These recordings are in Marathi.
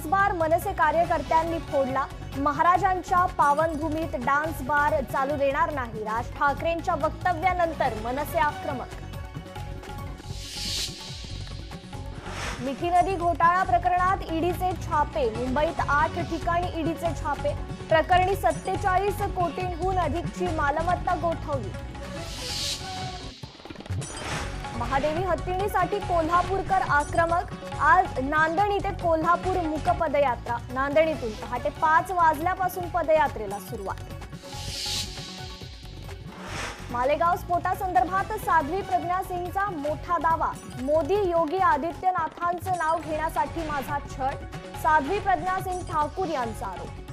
डान्स बार मनसे कार्यकर्त्यांनी फोडला. महाराजांच्या पावनभूमीत डान्स बार चालू देणार नाही. राज ठाकरेंच्या वक्तव्यानंतर मनसे आक्रमक. मिठी नदी घोटाळा प्रकरणात ईडीचे छापे. मुंबईत आठ ठिकाणी ईडीचे छापे. प्रकरणी सत्तेचाळीस कोटींहून अधिकची मालमत्ता गोठवली. महादेवी हत्तीणीसाठी कोल्हापूरकर आक्रमक. आज नांदणी ते कोल्हापूर मुक पदयात्रा नांदणीतून पहाटे पाच वाजल्यापासून पदयात्रेला सुरुवात. मालेगाव स्फोटासंदर्भात साध्वी प्रज्ञा सिंगचा मोठा दावा. मोदी योगी आदित्यनाथांचं नाव घेण्यासाठी माझा छळ. साध्वी प्रज्ञा सिंग ठाकूर यांचा आरोप.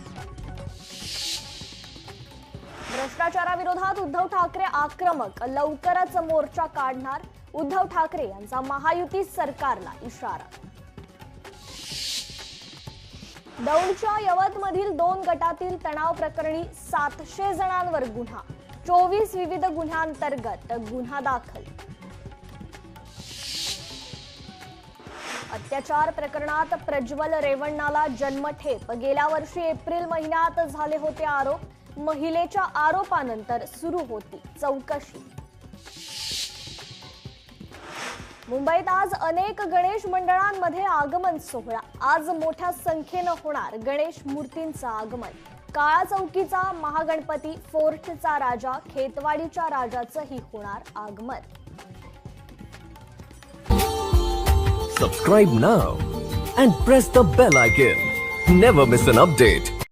भ्रष्टाचाराविरोधात उद्धव ठाकरे आक्रमक. लवकरच मोर्चा काढणार उद्धव ठाकरे यांचा महायुती सरकारला इशारा. दौंडच्या यवतमधील दोन गटातील तणाव प्रकरणी सातशे जणांवर गुन्हा. चोवीस विविध गुन्ह्यांतर्गत गुन्हा दाखल. अत्याचार प्रकरणात प्रज्वल रेवण्णाला जन्मठेप. गेल्या वर्षी एप्रिल महिन्यात झाले होते आरोप. महिलेच्या आरोपानंतर सुरू होती चौकशी. मुंबईत आज अनेक गणेश मंडळांमध्ये आगमन सोहळा. आज मोठ्या संख्येनं होणार गणेश मूर्तींचं आगमन. काळा चौकीचा महागणपती फोर्टचा राजा खेतवाडीच्या राजाचंही होणार आगमन. Subscribe now and press the bell icon never miss an update